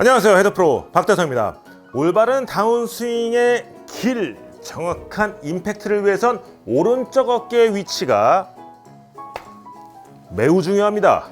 안녕하세요 헤드프로 박대성입니다 올바른 다운스윙의 길 정확한 임팩트를 위해선 오른쪽 어깨의 위치가 매우 중요합니다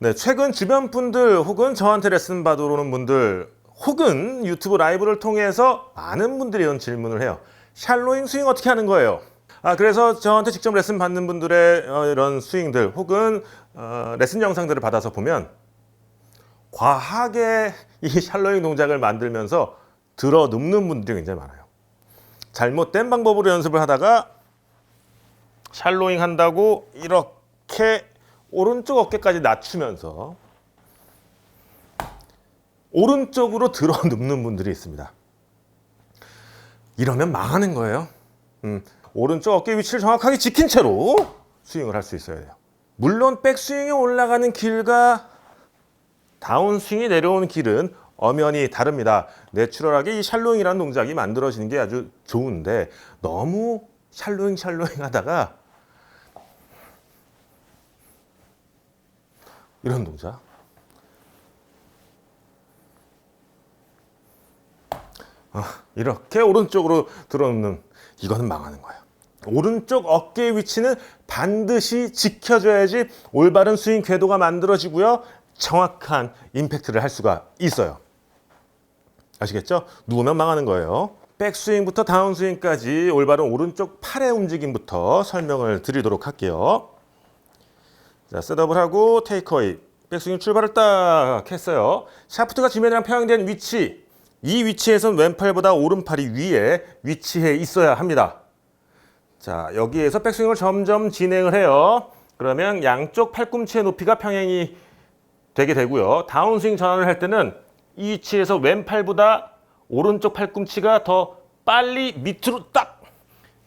네, 최근 주변 분들 혹은 저한테 레슨 받으러 오는 분들 혹은 유튜브 라이브를 통해서 많은 분들이 이런 질문을 해요. 샬로잉 스윙 어떻게 하는 거예요? 아, 그래서 저한테 직접 레슨 받는 분들의 어, 이런 스윙들 혹은 어, 레슨 영상들을 받아서 보면 과하게 이 샬로잉 동작을 만들면서 들어 눕는 분들이 굉장히 많아요. 잘못된 방법으로 연습을 하다가 샬로잉 한다고 이렇게 오른쪽 어깨까지 낮추면서 오른쪽으로 들어 눕는 분들이 있습니다. 이러면 망하는 거예요. 음, 오른쪽 어깨 위치를 정확하게 지킨 채로 스윙을 할 수 있어야 돼요. 물론 백스윙이 올라가는 길과 다운스윙이 내려오는 길은 엄연히 다릅니다. 내추럴하게 이 샬로잉이라는 동작이 만들어지는 게 아주 좋은데 너무 샬로잉 샬로잉 하다가 이런 동작. 어, 이렇게 오른쪽으로 들어놓는 이거는 망하는 거예요. 오른쪽 어깨 위치는 반드시 지켜줘야지 올바른 스윙 궤도가 만들어지고요. 정확한 임팩트를 할 수가 있어요. 아시겠죠? 누우면 망하는 거예요. 백스윙부터 다운스윙까지 올바른 오른쪽 팔의 움직임부터 설명을 드리도록 할게요. 자, 셋업을 하고 테이크어웨이. 백스윙 출발을 딱 했어요. 샤프트가 지면이랑 평행된 위치. 이 위치에선 왼팔보다 오른팔이 위에 위치해 있어야 합니다. 자, 여기에서 백스윙을 점점 진행을 해요. 그러면 양쪽 팔꿈치의 높이가 평행이 되게 되고요. 다운스윙 전환을 할 때는 이 위치에서 왼팔보다 오른쪽 팔꿈치가 더 빨리 밑으로 딱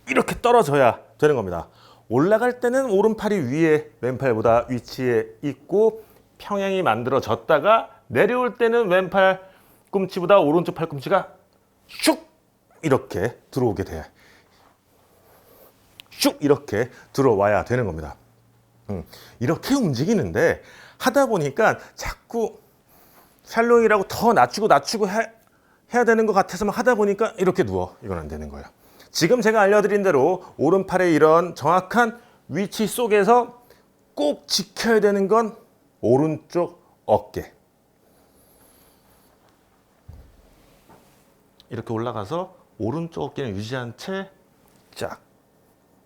이렇게 떨어져야 되는 겁니다. 올라갈 때는 오른팔이 위에 왼팔보다 위치해 있고 평행이 만들어졌다가 내려올 때는 왼팔 꿈치보다 오른쪽 팔꿈치가 슉 이렇게 들어오게 돼. 슉 이렇게 들어와야 되는 겁니다. 음, 이렇게 움직이는데 하다 보니까 자꾸 샬롱이라고 더 낮추고 낮추고 해, 해야 되는 것 같아서 하다 보니까 이렇게 누워. 이건 안 되는 거예요. 지금 제가 알려드린 대로 오른팔의 이런 정확한 위치 속에서 꼭 지켜야 되는 건 오른쪽 어깨. 이렇게 올라가서 오른쪽 어깨는 유지한 채 쫙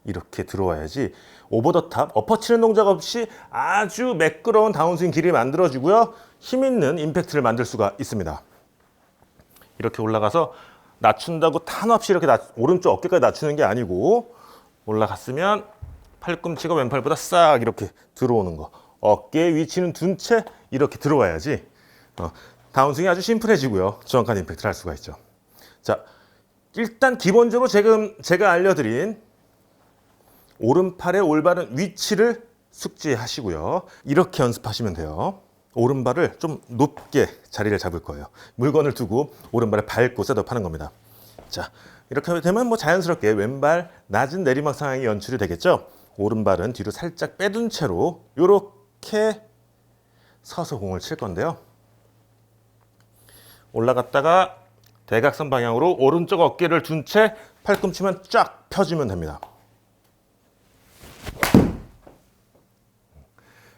이렇게 들어와야지 오버 더 탑, 엎어 치는 동작 없이 아주 매끄러운 다운스윙 길이 만들어지고요. 힘 있는 임팩트를 만들 수가 있습니다. 이렇게 올라가서 낮춘다고 탄 없이 이렇게 낮, 오른쪽 어깨까지 낮추는 게 아니고 올라갔으면 팔꿈치가 왼팔보다 싹 이렇게 들어오는 거. 어깨의 위치는 둔 채 이렇게 들어와야지 어, 다운스윙이 아주 심플해지고요. 정확한 임팩트를 할 수가 있죠. 자, 일단 기본적으로 지금 제가 알려드린 오른팔의 올바른 위치를 숙지하시고요. 이렇게 연습하시면 돼요. 오른발을 좀 높게 자리를 잡을 거예요. 물건을 두고 오른발을 밟고 셋업하는 겁니다. 자, 이렇게 되면 뭐 자연스럽게 왼발 낮은 내리막 상황이 연출이 되겠죠. 오른발은 뒤로 살짝 빼둔 채로 이렇게 서서 공을 칠 건데요. 올라갔다가 대각선 방향으로 오른쪽 어깨를 둔 채 팔꿈치만 쫙 펴주면 됩니다.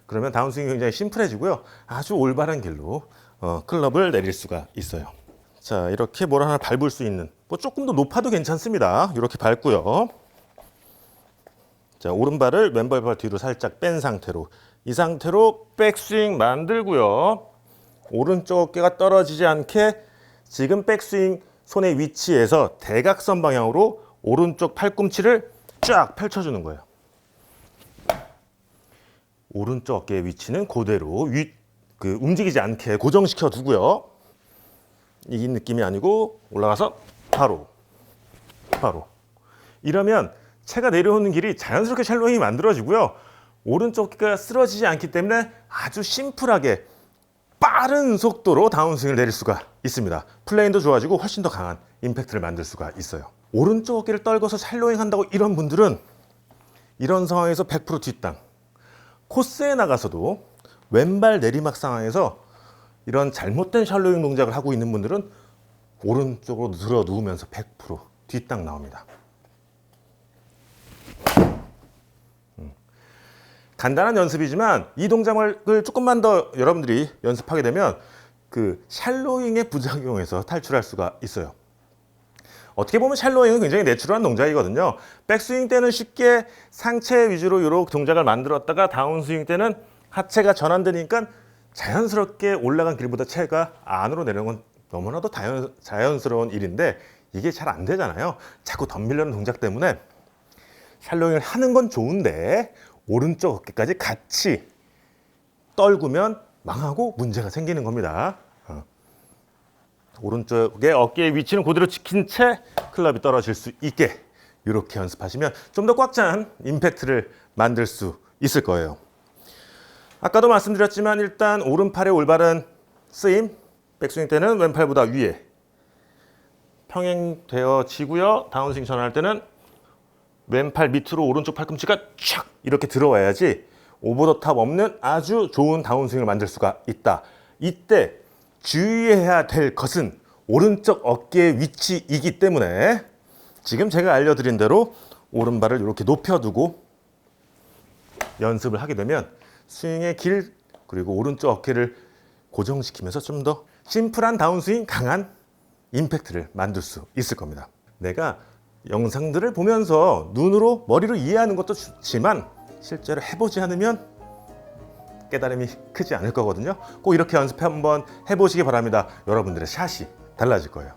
그러면 다운스윙이 굉장히 심플해지고요. 아주 올바른 길로 어, 클럽을 내릴 수가 있어요. 자, 이렇게 뭘 하나 밟을 수 있는 뭐 조금 더 높아도 괜찮습니다. 이렇게 밟고요. 자, 오른발을 왼발발 뒤로 살짝 뺀 상태로 이 상태로 백스윙 만들고요. 오른쪽 어깨가 떨어지지 않게 지금 백스윙 손의 위치에서 대각선 방향으로 오른쪽 팔꿈치를 쫙 펼쳐주는 거예요. 오른쪽 어깨의 위치는 그대로 위, 그 움직이지 않게 고정시켜 두고요. 이 느낌이 아니고 올라가서 바로 바로 이러면 채가 내려오는 길이 자연스럽게 샬로잉이 만들어지고요. 오른쪽 어깨가 쓰러지지 않기 때문에 아주 심플하게 빠른 속도로 다운스윙을 내릴 수가 있습니다. 플레인도 좋아지고 훨씬 더 강한 임팩트를 만들 수가 있어요. 오른쪽 어깨를 떨궈서 샬로잉 한다고 이런 분들은 이런 상황에서 100% 뒷땅 코스에 나가서도 왼발 내리막 상황에서 이런 잘못된 샬로잉 동작을 하고 있는 분들은 오른쪽으로 들어 누우면서 100% 뒷땅 나옵니다. 음. 간단한 연습이지만 이 동작을 조금만 더 여러분들이 연습하게 되면 그 샬로잉의 부작용에서 탈출할 수가 있어요. 어떻게 보면 샬로잉은 굉장히 내추럴한 동작이거든요. 백스윙 때는 쉽게 상체 위주로 이렇게 동작을 만들었다가 다운스윙 때는 하체가 전환되니까 자연스럽게 올라간 길보다 체가 안으로 내려오는 건 너무나도 자연, 자연스러운 일인데 이게 잘 안 되잖아요. 자꾸 덤빌려는 동작 때문에 샬로잉을 하는 건 좋은데 오른쪽 어깨까지 같이 떨구면 망하고 문제가 생기는 겁니다. 어. 오른쪽의 어깨의 위치는 그대로 지킨 채 클럽이 떨어질 수 있게 이렇게 연습하시면 좀 더 꽉 찬 임팩트를 만들 수 있을 거예요. 아까도 말씀드렸지만 일단 오른팔의 올바른 쓰임, 백스윙 때는 왼팔보다 위에 평행되어지고요. 다운스윙 전환할 때는 왼팔 밑으로 오른쪽 팔꿈치가 촥 이렇게 들어와야지 오버 더탑 없는 아주 좋은 다운스윙을 만들 수가 있다. 이때 주의해야 될 것은 오른쪽 어깨의 위치이기 때문에 지금 제가 알려드린 대로 오른발을 이렇게 높여두고 연습을 하게 되면 스윙의 길 그리고 오른쪽 어깨를 고정시키면서 좀 더 심플한 다운스윙 강한 임팩트를 만들 수 있을 겁니다. 내가 영상들을 보면서 눈으로 머리로 이해하는 것도 좋지만 실제로 해보지 않으면 깨달음이 크지 않을 거거든요. 꼭 이렇게 연습 한번 해보시기 바랍니다. 여러분들의 샷이 달라질 거예요.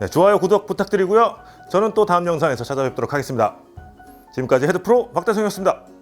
네, 좋아요, 구독 부탁드리고요. 저는 또 다음 영상에서 찾아뵙도록 하겠습니다. 지금까지 헤드프로 박대성이었습니다.